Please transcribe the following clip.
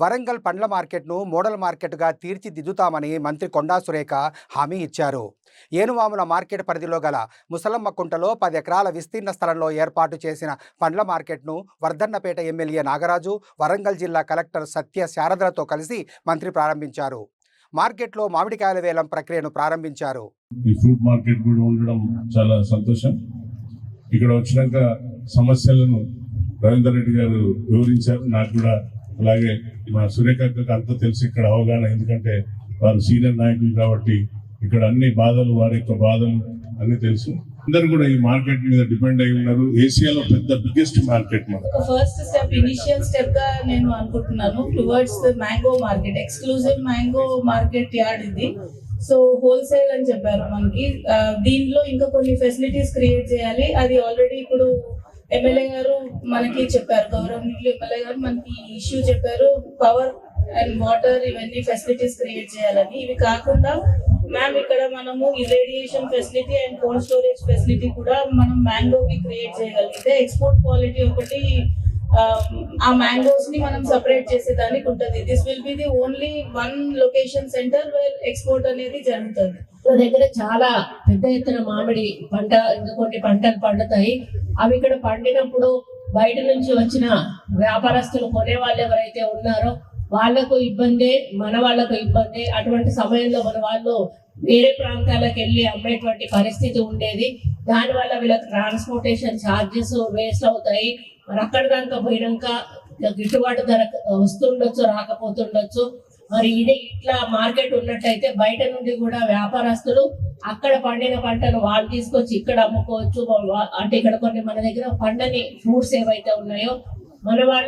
వరంగల్ పండ్ల మార్కెట్ను మోడల్ మార్కెట్గా తీర్చిదిద్దుతామని మంత్రి కొండా సురేఖ హామీ ఇచ్చారు. ఏనువాముల మార్కెట్ పరిధిలో గల ముసలమ్మ కుంటలో పది ఎకరాల విస్తీర్ణ స్థలంలో ఏర్పాటు చేసిన పండ్ల మార్కెట్ను వర్ధన్నపేట ఎమ్మెల్యే నాగరాజు వరంగల్ జిల్లా కలెక్టర్ సత్య శారదలతో కలిసి మంత్రి ప్రారంభించారు. మార్కెట్లో మామిడికాయల వేలం ప్రక్రియను ప్రారంభించారు. ఈ ఫ్రూట్ మార్కెట్ కూడా ఉండడం చాలా సంతోషం. ఇక్కడ వచ్చినాక సమస్యలను రవీందర్ రెడ్డి గారు వివరించారు. నాకు కూడా అలాగే మా సురేఖ అంత అంతా తెలుసు ఇక్కడ అవగాహన ఎందుకంటే వారు సీనియర్ నాయకులు కాబట్టి ఇక్కడ అన్ని బాధలు వారి యొక్క బాధలు అన్ని తెలుసు. అందరు కూడా ఈ మార్కెట్ మీద డిపెండ్ అయి ఉన్నారు. ఏసియాలో పెద్ద biggest market first step initial స్టెప్గా నేను అనుకుంటున్నాను. Towards the mango market exclusive mango market yard ఇది. సో హోల్సేల్ అని చెప్పారు మనకి. దీనిలో ఇంకా కొన్ని ఫెసిలిటీస్ క్రియేట్ చేయాలి. అది ఆల్రెడీ ఇప్పుడు ఎమ్మెల్యే గారు మనకి చెప్పారు గౌరవనీయులు ఎమ్మెల్యే గారు మనకి ఇష్యూ చెప్పారు. పవర్ అండ్ వాటర్ ఇవన్నీ ఫెసిలిటీస్ క్రియేట్ చేయాలని. ఇవి కాకుండా మ్యామ్ ఇక్కడ మనము irradiation facility and cold storage facility కూడా మనం మ్యాంగోకి క్రియేట్ చేయగలిగితే ఎక్స్పోర్ట్ క్వాలిటీ ఒకటి um, ఆ, మ్యాంగోస్ని మనం సపరేట్ చేసేదానికి ఉంటుంది. This will be the only one location centre where export అనేది జరుగుతుంది. మన దగ్గర చాలా పెద్ద ఎత్తున మామిడి పంట కొన్ని పంటలు పండుతాయి. అవి ఇక్కడ పండినప్పుడు బయట నుంచి వచ్చిన వ్యాపారస్తులు కొనే వాళ్ళు ఎవరైతే ఉన్నారో వాళ్ళకు ఇబ్బంది మన వాళ్ళకు ఇబ్బంది. అటువంటి సమయంలో మన వాళ్ళు వేరే ప్రాంతాలకు వెళ్ళి అమ్మేటువంటి పరిస్థితి ఉండేది. దానివల్ల వీళ్ళకి ట్రాన్స్పోర్టేషన్ ఛార్జెస్ వేస్ట్ అవుతాయి. మరి అక్కడ దాకా పోయినాక గిట్టుబాటు ధర వస్తుండొచ్చు రాకపోతుండొచ్చు. మరి ఇది ఇట్లా మార్కెట్ ఉన్నట్టయితే బయట నుండి కూడా వ్యాపారస్తులు అక్కడ పండిన పంటను వాళ్ళు తీసుకొచ్చి ఇక్కడ అమ్ముకోవచ్చు. అంటే ఇక్కడ కొన్ని మన దగ్గర పండని ఫ్రూట్స్ ఏవైతే ఉన్నాయో మన వాళ్ళు